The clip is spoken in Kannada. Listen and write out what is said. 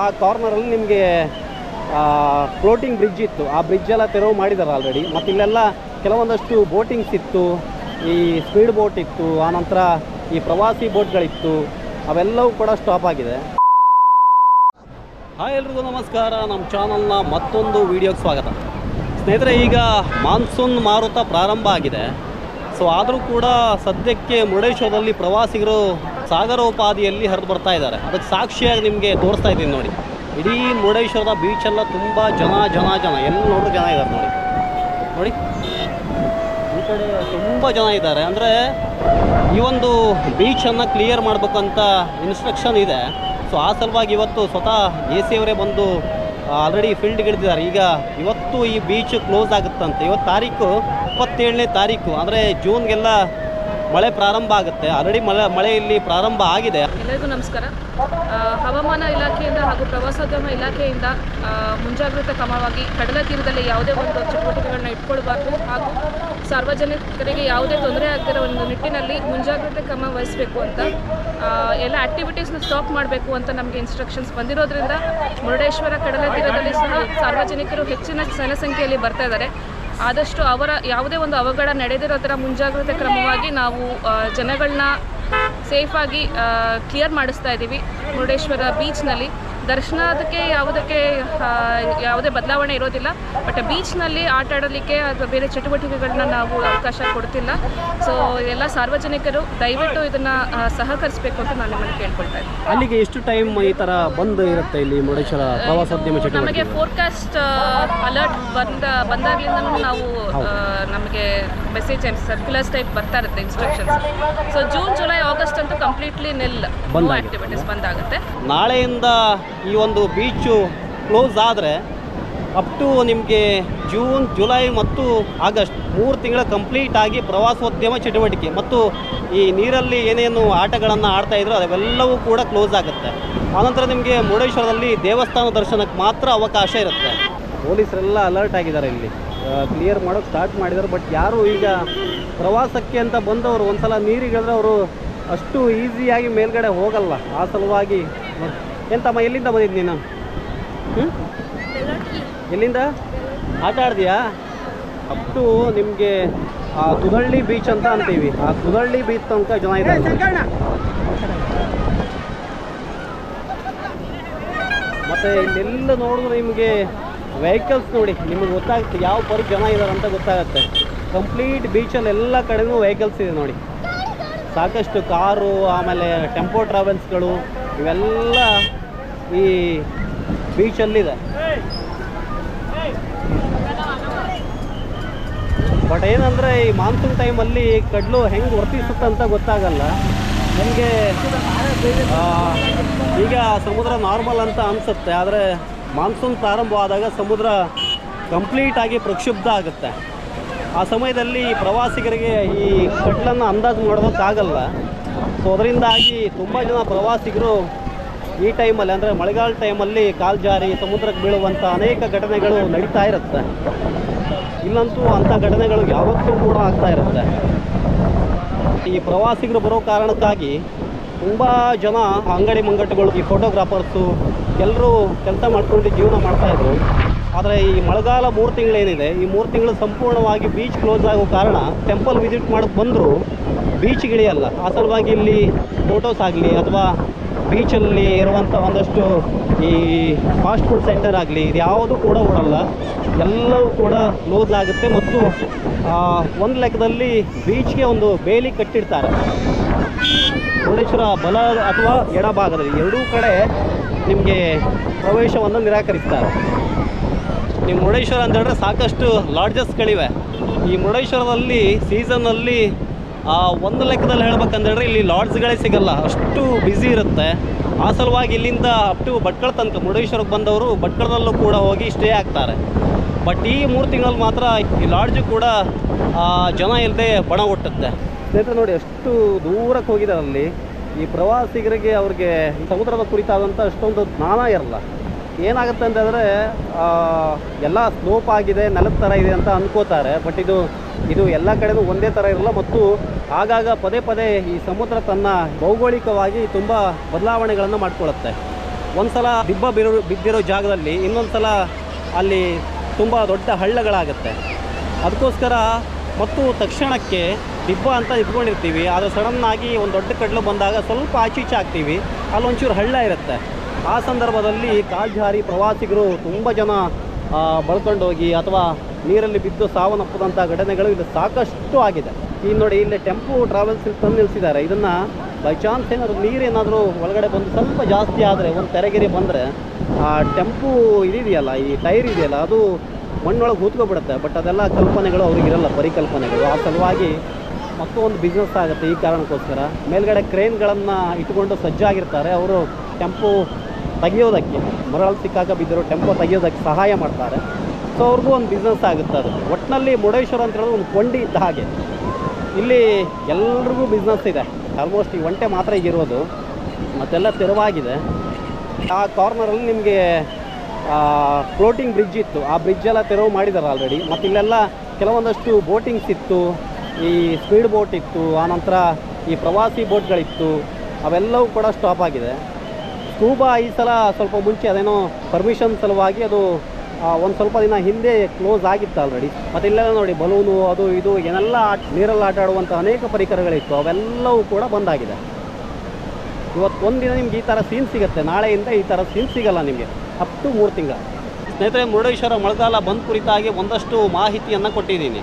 ಆ ಕಾರ್ನರಲ್ಲಿ ನಿಮಗೆ ಫ್ಲೋಟಿಂಗ್ ಬ್ರಿಡ್ಜ್ ಇತ್ತು. ಆ ಬ್ರಿಡ್ಜ್ ಎಲ್ಲ ತೆರವು ಮಾಡಿದ್ದಾರೆ ಆಲ್ರೆಡಿ ಮತ್ತು ಇಲ್ಲೆಲ್ಲ ಕೆಲವೊಂದಷ್ಟು ಬೋಟಿಂಗ್ಸ್ ಇತ್ತು. ಈ ಸ್ಪೀಡ್ ಬೋಟ್ ಇತ್ತು. ಆನಂತರ ಈ ಪ್ರವಾಸಿ ಬೋಟ್ಗಳಿತ್ತು ಅವೆಲ್ಲವೂ ಕೂಡ ಸ್ಟಾಪ್ ಆಗಿದೆ. ಹಾಯ್ ಎಲ್ರಿಗೂ ನಮಸ್ಕಾರ. ನಮ್ಮ ಚಾನಲ್ನ ಮತ್ತೊಂದು ವಿಡಿಯೋಗೆ ಸ್ವಾಗತ. ಸ್ನೇಹಿತರೆ, ಈಗ ಮಾನ್ಸೂನ್ ಮಾರುತ ಪ್ರಾರಂಭ ಆಗಿದೆ. ಸೊ ಆದರೂ ಕೂಡ ಸದ್ಯಕ್ಕೆ ಮುರುಡೇಶ್ವರದಲ್ಲಿ ಪ್ರವಾಸಿಗರು ಸಾಗರೋಪಾದಿಯಲ್ಲಿ ಹರಿದು ಬರ್ತಾ ಇದ್ದಾರೆ. ಅದಕ್ಕೆ ಸಾಕ್ಷಿಯಾಗಿ ನಿಮಗೆ ತೋರಿಸ್ತಾ ಇದ್ದೀನಿ ನೋಡಿ. ಇಡೀ ಮುರುಡೇಶ್ವರದ ಬೀಚೆಲ್ಲ ತುಂಬ ಜನ ಜನ ಜನ, ಎಲ್ಲಿ ನೋಡಿದ್ರು ಜನ ಇದ್ದಾರೆ ನೋಡಿ. ನೋಡಿ. ಈ ಕಡೆ ತುಂಬ ಜನ ಇದ್ದಾರೆ. ಅಂದರೆ ಈ ಒಂದು ಬೀಚನ್ನು ಕ್ಲಿಯರ್ ಮಾಡಬೇಕಂತ ಇನ್ಸ್ಟ್ರಕ್ಷನ್ ಇದೆ. ಸೊ ಆ ಸಲುವಾಗಿ ಇವತ್ತು ಸ್ವತಃ ಎ ಸಿ ಅವರೇ ಬಂದು ಆಲ್ರೆಡಿ ಫೀಲ್ಡ್ಗೆ ಇಳಿದಿದ್ದಾರೆ ಈಗ ಇವತ್ತು ಈ ಬೀಚ್ ಕ್ಲೋಸ್ ಆಗುತ್ತಂತೆ. ಇವತ್ತು ತಾರೀಕು ಇಪ್ಪತ್ತೇಳನೇ ತಾರೀಕು. ಅಂದರೆ ಜೂನ್ಗೆಲ್ಲ ಮಳೆ ಪ್ರಾರಂಭ ಆಗುತ್ತೆ. ಆಲ್ರೆಡಿ ಮಳೆ ಮಳೆ ಇಲ್ಲಿ ಪ್ರಾರಂಭ ಆಗಿದೆ. ಎಲ್ಲರಿಗೂ ನಮಸ್ಕಾರ. ಹವಾಮಾನ ಇಲಾಖೆಯಿಂದ ಹಾಗೂ ಪ್ರವಾಸೋದ್ಯಮ ಇಲಾಖೆಯಿಂದ ಮುಂಜಾಗ್ರತಾ ಕ್ರಮವಾಗಿ ಕಡಲ ತೀರದಲ್ಲಿ ಯಾವುದೇ ಒಂದು ಚಟುವಟಿಕೆಗಳನ್ನ ಇಟ್ಕೊಳ್ಬಾರ್ದು ಹಾಗೂ ಸಾರ್ವಜನಿಕರಿಗೆ ಯಾವುದೇ ತೊಂದರೆ ಆಗ್ತಿರೋ ಒಂದು ನಿಟ್ಟಿನಲ್ಲಿ ಮುಂಜಾಗ್ರತೆ ಕ್ರಮ ವಹಿಸಬೇಕು ಅಂತ ಎಲ್ಲ ಆ್ಯಕ್ಟಿವಿಟೀಸ್ನ ಸ್ಟಾಪ್ ಮಾಡಬೇಕು ಅಂತ ನಮಗೆ ಇನ್ಸ್ಟ್ರಕ್ಷನ್ಸ್ ಬಂದಿರೋದ್ರಿಂದ ಮುರುಡೇಶ್ವರ ಕಡಲ ತೀರದಲ್ಲಿ ಸಹ ಸಾರ್ವಜನಿಕರು ಹೆಚ್ಚಿನ ಜನಸಂಖ್ಯೆಯಲ್ಲಿ ಬರ್ತಾ ಇದ್ದಾರೆ. ಆದಷ್ಟು ಅವರ ಯಾವುದೇ ಒಂದು ಅವಘಡ ನಡೆದಿರೋ ಥರ ಮುಂಜಾಗ್ರತೆ ಕ್ರಮವಾಗಿ ನಾವು ಜನಗಳನ್ನ ಸೇಫಾಗಿ ಕ್ಲಿಯರ್ ಮಾಡಿಸ್ತಾ ಇದ್ದೀವಿ ಮುರುಡೇಶ್ವರ ಬೀಚ್ನಲ್ಲಿ ದರ್ಶನದಕ್ಕೆ ಯಾವುದಕ್ಕೆ ಯಾವುದೇ ಬದಲಾವಣೆ ಇರೋದಿಲ್ಲ. ಬಟ್ ಬೀಚ್ನಲ್ಲಿ ಆಟ ಆಡಲಿಕ್ಕೆ ಅಥವಾ ಬೇರೆ ಚಟುವಟಿಕೆಗಳನ್ನ ನಾವು ಅವಕಾಶ ಕೊಡ್ತಿಲ್ಲ. ಸೊ ಎಲ್ಲ ಸಾರ್ವಜನಿಕರು ದಯವಿಟ್ಟು ಇದನ್ನು ಸಹಕರಿಸಬೇಕು ಅಂತ ನಾನು ನಿಮ್ಮನ್ನು ಕೇಳ್ಕೊಳ್ತಾ ಇದ್ದೀನಿ. ಅಲ್ಲಿಗೆ ಎಷ್ಟು ಟೈಮ್ ಈ ಥರ ಬಂದ್ ಇರುತ್ತೆ ಇಲ್ಲಿ ಮುರುಡೇಶ್ವರ ಪ್ರವಾಸೋದ್ಯಮ ನಮಗೆ ಫೋರ್ಕಾಸ್ಟ್ ಅಲರ್ಟ್ ಬಂದ ಬಂದಾಗ್ಲಿಂದ ನಾವು ನಮಗೆ ಮೆಸೇಜ್ ಸರ್ಕ್ಯುಲರ್ಸ್ ಟೈಪ್ ಬರ್ತಾ ಇರುತ್ತೆ instructions so June July August ಅಂತೂ ಕಂಪ್ಲೀಟ್ಲಿ ನಿಲ್ ಬಂದ್ ಆಕ್ಟಿವಿಟೀಸ್ ಬಂದಾಗುತ್ತೆ ನಾಳೆಯಿಂದ ಈ ಒಂದು ಬೀಚು ಕ್ಲೋಸ್ ಆದರೆ ಅಪ್ ಟು ನಿಮಗೆ ಜೂನ್, ಜುಲೈ ಮತ್ತು ಆಗಸ್ಟ್ ಮೂರು ತಿಂಗಳ ಕಂಪ್ಲೀಟ್ ಆಗಿ ಪ್ರವಾಸೋದ್ಯಮ ಚಟುವಟಿಕೆ. ಮತ್ತು ಈ ನೀರಲ್ಲಿ ಏನೇನು ಆಟಗಳನ್ನು ಆಡ್ತಾ ಇದ್ರು ಅವೆಲ್ಲವೂ ಕೂಡ ಕ್ಲೋಸ್ ಆಗುತ್ತೆ. ಆನಂತರ ನಿಮಗೆ ಮುರುಡೇಶ್ವರದಲ್ಲಿ ದೇವಸ್ಥಾನ ದರ್ಶನಕ್ಕೆ ಮಾತ್ರ ಅವಕಾಶ ಇರುತ್ತೆ. ಪೊಲೀಸರೆಲ್ಲ ಅಲರ್ಟ್ ಆಗಿದ್ದಾರೆ ಇಲ್ಲಿ. ಕ್ಲಿಯರ್ ಮಾಡೋಕ್ಕೆ ಸ್ಟಾರ್ಟ್ ಮಾಡಿದ್ದಾರೆ ಬಟ್ ಯಾರು ಈಗ ಪ್ರವಾಸಕ್ಕೆ ಅಂತ ಬಂದವರು, ಒಂದ್ಸಲ ನೀರಿಗೆ ಇಳಿದ್ರೆ ಅವರು ಅಷ್ಟು ಈಸಿಯಾಗಿ ಮೇಲ್ಗಡೆ ಹೋಗಲ್ಲ. ಆ ಸಲುವಾಗಿ ಎಂತಮ್ಮ ಎಲ್ಲಿಂದ ಬಂದಿದ್ದು ನೀನು? ಹ್ಞೂ ಎಲ್ಲಿಂದ? ಆಟ ಆಡ್ದೀಯಾ? ಅಪ್ ಟು ನಿಮಗೆ ಆ ಕುದಳ್ಳಿ ಬೀಚ್ ಅಂತ ಅಂತೀವಿ. ಆ ಕುದಳ್ಳಿ ಬೀಚ್ ತನಕ ಜನ ಇದ್ದಾರೆ. ಮತ್ತು ಇಲ್ಲೆಲ್ಲ ನೋಡಿದ್ರೆ ನಿಮಗೆ ವೆಹಿಕಲ್ಸ್ ನೋಡಿ ನಿಮಗೆ ಗೊತ್ತಾಗುತ್ತೆ ಯಾವ ಪರಿ ಜನ ಇದ್ದಾರೆ ಅಂತ ಗೊತ್ತಾಗುತ್ತೆ. ಕಂಪ್ಲೀಟ್ ಬೀಚಲ್ಲಿ ಎಲ್ಲ ಕಡೆನೂ ವೆಹಿಕಲ್ಸ್ ಇದೆ ನೋಡಿ. ಸಾಕಷ್ಟು ಕಾರು ಆಮೇಲೆ ಟೆಂಪೋ ಟ್ರಾವೆಲ್ಸ್ಗಳು ಇವೆಲ್ಲ ಈ ಬೀಚಲ್ಲಿದೆ ಬಟ್ ಏನಂದರೆ ಈ ಮಾನ್ಸೂನ್ ಟೈಮಲ್ಲಿ ಕಡ್ಲು ಹೆಂಗೆ ವರ್ತಿಸುತ್ತೆ ಅಂತ ಗೊತ್ತಾಗಲ್ಲ. ನಿಮಗೆ ಈಗ ಸಮುದ್ರ ನಾರ್ಮಲ್ ಅಂತ ಅನ್ಸುತ್ತೆ. ಆದರೆ ಮಾನ್ಸೂನ್ ಪ್ರಾರಂಭವಾದಾಗ ಸಮುದ್ರ ಕಂಪ್ಲೀಟಾಗಿ ಪ್ರಕ್ಷುಬ್ಧ ಆಗುತ್ತೆ. ಆ ಸಮಯದಲ್ಲಿ ಪ್ರವಾಸಿಗರಿಗೆ ಈ ಕಡ್ಲನ್ನು ಅಂದಾಜು ಮಾಡೋದಕ್ಕಾಗಲ್ಲ. ಸೊ ಅದರಿಂದಾಗಿ ತುಂಬ ಜನ ಪ್ರವಾಸಿಗರು ಈ ಟೈಮಲ್ಲಿ ಅಂದರೆ ಮಳೆಗಾಲ ಟೈಮಲ್ಲಿ ಕಾಲ್ಜಾರಿ ಸಮುದ್ರಕ್ಕೆ ಬೀಳುವಂಥ ಅನೇಕ ಘಟನೆಗಳು ನಡೀತಾ ಇರುತ್ತೆ. ಇಲ್ಲಂತೂ ಅಂಥ ಘಟನೆಗಳು ಯಾವತ್ತೂ ಕೂಡ ಆಗ್ತಾ ಇರುತ್ತೆ. ಈ ಪ್ರವಾಸಿಗರು ಬರೋ ಕಾರಣಕ್ಕಾಗಿ ತುಂಬ ಜನ ಅಂಗಡಿ ಮುಂಗಟ್ಟುಗಳು, ಈ ಫೋಟೋಗ್ರಾಫರ್ಸು ಎಲ್ಲರೂ ಕೆಲಸ ಮಾಡ್ಕೊಂಡು ಜೀವನ ಮಾಡ್ತಾಯಿದ್ರು ಆದರೆ ಈ ಮಳೆಗಾಲ ಮೂರು ತಿಂಗಳೇನಿದೆ ಈ ಮೂರು ತಿಂಗಳು ಸಂಪೂರ್ಣವಾಗಿ ಬೀಚ್ ಕ್ಲೋಸ್ ಆಗೋ ಕಾರಣ ಟೆಂಪಲ್ ವಿಸಿಟ್ ಮಾಡೋಕ್ಕೆ ಬಂದರೂ ಬೀಚ್ಗಿಳಿಯಲ್ಲ ಆ ಸಲುವಾಗಿ ಇಲ್ಲಿ ಫೋಟೋಸ್ ಆಗಲಿ ಅಥವಾ ಬೀಚಲ್ಲಿ ಇರುವಂಥ ಒಂದಷ್ಟು ಈ ಫಾಸ್ಟ್ ಫುಡ್ ಸೆಂಟರ್ ಆಗಲಿ ಇದು ಯಾವುದು ಕೂಡ ಓಡಲ್ಲ. ಎಲ್ಲವೂ ಕೂಡ ಕ್ಲೋಸ್ ಆಗುತ್ತೆ ಮತ್ತು ಒಂದು ಲೆಕ್ಕದಲ್ಲಿ ಬೀಚ್ಗೆ ಒಂದು ಬೇಲಿ ಕಟ್ಟಿಡ್ತಾರೆ ಮುರುಡೇಶ್ವರ ಬಲ ಅಥವಾ ಎಡಭಾಗದಲ್ಲಿ ಎರಡೂ ಕಡೆ ನಿಮಗೆ ಪ್ರವೇಶವನ್ನು ನಿರಾಕರಿಸ್ತಾರೆ. ನೀವು ಮುರುಡೇಶ್ವರ ಅಂತ ಹೇಳಿದ್ರೆ ಸಾಕಷ್ಟು ಲಾಡ್ಜಸ್ಗಳಿವೆ ಈ ಮುರುಡೇಶ್ವರದಲ್ಲಿ ಸೀಸನ್ನಲ್ಲಿ ಒಂದು ಲೆಕ್ಕದಲ್ಲಿ ಹೇಳ್ಬೇಕಂದ್ರೆ ಇಲ್ಲಿ ಲಾಡ್ಜ್ಗಳೇ ಸಿಗಲ್ಲ. ಅಷ್ಟು ಬ್ಯುಸಿ ಇರುತ್ತೆ. ಆ ಸಲುವಾಗಿ ಇಲ್ಲಿಂದ ಅಪ್ ಟು ಭಟ್ಕಳ ತನಕ ಮುರುಡೇಶ್ವರಕ್ಕೆ ಬಂದವರು ಭಟ್ಕಳದಲ್ಲೂ ಕೂಡ ಹೋಗಿ ಸ್ಟೇ ಆಗ್ತಾರೆ. ಬಟ್ ಈ ಮೂರು ತಿಂಗಳಲ್ಲಿ ಮಾತ್ರ ಈ ಲಾಡ್ಜು ಕೂಡ ಜನ ಇಲ್ಲದೆ ಬಣ ಹುಟ್ಟುತ್ತೆ ಸ್ನೇಹಿತರೆ ನೋಡಿ, ಅಷ್ಟು ದೂರಕ್ಕೆ ಹೋಗಿದ್ದಾರೆ ಅಲ್ಲಿ. ಈ ಪ್ರವಾಸಿಗರಿಗೆ ಅವ್ರಿಗೆ ಸಮುದ್ರದ ಕುರಿತಾದಂಥ ಅಷ್ಟೊಂದು ಜ್ಞಾನ ಇರಲ್ಲ. ಏನಾಗುತ್ತೆ ಅಂತಂದರೆ ಎಲ್ಲ ಸ್ಲೋಪ್ ಆಗಿದೆ, ನೆಲದ ಥರ ಇದೆ ಅಂತ ಅಂದ್ಕೋತಾರೆ ಬಟ್ ಇದು ಇದು ಎಲ್ಲ ಕಡೆಯೂ ಒಂದೇ ಥರ ಇರಲ್ಲ, ಮತ್ತು ಆಗಾಗ ಪದೇ ಪದೇ ಈ ಸಮುದ್ರ ತನ್ನ ಭೌಗೋಳಿಕವಾಗಿ ತುಂಬ ಬದಲಾವಣೆಗಳನ್ನು ಮಾಡಿಕೊಳ್ಳುತ್ತೆ ಒಂದು ಸಲ ದಿಬ್ಬ ಬಿರೋ, ಬಿದ್ದಿರೋ ಜಾಗದಲ್ಲಿ ಇನ್ನೊಂದು ಸಲ ಅಲ್ಲಿ ತುಂಬ ದೊಡ್ಡ ಹಳ್ಳಗಳಾಗುತ್ತೆ. ಅದಕ್ಕೋಸ್ಕರ ಮತ್ತು ತಕ್ಷಣಕ್ಕೆ ದಿಬ್ಬ ಅಂತ ಇಟ್ಕೊಂಡಿರ್ತೀವಿ ಅದು ಸಡನ್ನಾಗಿ ಒಂದು ದೊಡ್ಡ ಕಡಲು ಬಂದಾಗ ಸ್ವಲ್ಪ ಆಚೀಚೆ ಆಗ್ತೀವಿ, ಅಲ್ಲೊಂಚೂರು ಹಳ್ಳ ಇರುತ್ತೆ. ಆ ಸಂದರ್ಭದಲ್ಲಿ ಕಾಲ್ಜಾರಿ ಪ್ರವಾಸಿಗರು ತುಂಬ ಜನ ಬಳ್ಕೊಂಡೋಗಿ ಅಥವಾ ನೀರಲ್ಲಿ ಬಿದ್ದು ಸಾವನ್ನಪ್ಪದಂಥ ಘಟನೆಗಳು ಇಲ್ಲಿ ಸಾಕಷ್ಟು ಆಗಿದೆ. ಈಗ ನೋಡಿ, ಇಲ್ಲಿ ಟೆಂಪು ಟ್ರಾವೆಲ್ಸ್ ತಂದು ನಿಲ್ಲಿಸಿದ್ದಾರೆ. ಇದನ್ನು ಬೈ ಚಾನ್ಸ್ ಏನಾದರೂ ನೀರೇನಾದರೂ ಒಳಗಡೆ ಬಂದು ಸ್ವಲ್ಪ ಜಾಸ್ತಿ ಆದರೆ, ಒಂದು ತೆರೆಗೆರೆ ಬಂದರೆ, ಆ, ಟೆಂಪು ಇದೆಯಲ್ಲ ಈ ಟೈರ್ ಇದೆಯಲ್ಲ, ಅದು ಮಣ್ಣೊಳಗೆ ಹೂತ್ಕೊಬಿಡುತ್ತೆ ಬಟ್ ಅದೆಲ್ಲ ಕಲ್ಪನೆಗಳು ಅವ್ರಿಗಿರಲ್ಲ ಪರಿಕಲ್ಪನೆಗಳು. ಆ ಸಲುವಾಗಿ ಮತ್ತೊಂದು ಬಿಸ್ನೆಸ್ ಆಗುತ್ತೆ ಈ ಕಾರಣಕ್ಕೋಸ್ಕರ. ಮೇಲ್ಗಡೆ ಕ್ರೇನ್ಗಳನ್ನು ಇಟ್ಕೊಂಡು ಸಜ್ಜಾಗಿರ್ತಾರೆ. ಅವರು ಟೆಂಪು ತೆಗೆಯೋದಕ್ಕೆ ಮರಳು ಸಿಕ್ಕಾಗ ಬಿದ್ದಿರೋ ಟೆಂಪೋ ತೆಗೆಯೋದಕ್ಕೆ ಸಹಾಯ ಮಾಡ್ತಾರೆ. ಸೊ ಅವ್ರಿಗೂ ಒಂದು ಬಿಸ್ನೆಸ್ ಆಗುತ್ತೆ ಅದು. ಒಟ್ಟಿನಲ್ಲಿ ಮುರುಡೇಶ್ವರ ಅಂತ ಹೇಳೋದು ಒಂದು ಕೊಂಡಿ ಇದ್ದ ಹಾಗೆ. ಇಲ್ಲಿ ಎಲ್ರಿಗೂ ಬಿಸ್ನೆಸ್ ಇದೆ. ಆಲ್ಮೋಸ್ಟ್ ಈ ಒಂಟೆ ಮಾತ್ರ ಈಗಿರೋದು ಮತ್ತೆಲ್ಲ ತೆರವಾಗಿದೆ. ಆ ಕಾರ್ನರಲ್ಲಿ ನಿಮಗೆ ಫ್ಲೋಟಿಂಗ್ ಬ್ರಿಡ್ಜ್ ಇತ್ತು. ಆ ಬ್ರಿಡ್ಜ್ ಎಲ್ಲ ತೆರವು ಮಾಡಿದ್ದಾರೆ ಆಲ್ರೆಡಿ ಮತ್ತು ಇಲ್ಲೆಲ್ಲ ಕೆಲವೊಂದಷ್ಟು ಬೋಟಿಂಗ್ಸ್ ಇತ್ತು. ಈ ಸ್ಪೀಡ್ ಬೋಟ್ ಇತ್ತು. ಆನಂತರ ಈ ಪ್ರವಾಸಿ ಬೋಟ್ಗಳಿತ್ತು ಅವೆಲ್ಲವೂ ಕೂಡ ಸ್ಟಾಪ್ ಆಗಿದೆ. ಸ್ಕೂಬಾ ಈ ಸಲ ಸ್ವಲ್ಪ ಮುಂಚೆ ಅದೇನೋ ಪರ್ಮಿಷನ್ ಸಲುವಾಗಿ ಅದು ಒಂದು ಸ್ವಲ್ಪ ದಿನ ಹಿಂದೆ ಕ್ಲೋಸ್ ಆಗಿತ್ತು ಆಲ್ರೆಡಿ ಮತ್ತು ಇಲ್ಲೆಲ್ಲ ನೋಡಿ ಬಲೂನು ಅದು ಇದು ಏನೆಲ್ಲ ನೀರಲ್ಲಿ ಆಟ ಆಡುವಂಥ ಅನೇಕ ಪರಿಕರಗಳಿತ್ತು, ಅವೆಲ್ಲವೂ ಕೂಡ ಬಂದಾಗಿದೆ. ಇವತ್ತು ಒಂದಿನ ನಿಮ್ಗೆ ಈ ಥರ ಸೀನ್ ಸಿಗುತ್ತೆ, ನಾಳೆಯಿಂದ ಈ ಥರ ಸೀನ್ ಸಿಗಲ್ಲ ನಿಮಗೆ. ಅಪ್ ಟು ಮೂರು ತಿಂಗಳ. ಸ್ನೇಹಿತರೆ, ಮುರುಡೇಶ್ವರ ಮಳೆಗಾಲ ಬಂದ್ ಕುರಿತಾಗಿ ಒಂದಷ್ಟು ಮಾಹಿತಿಯನ್ನು ಕೊಟ್ಟಿದ್ದೀನಿ.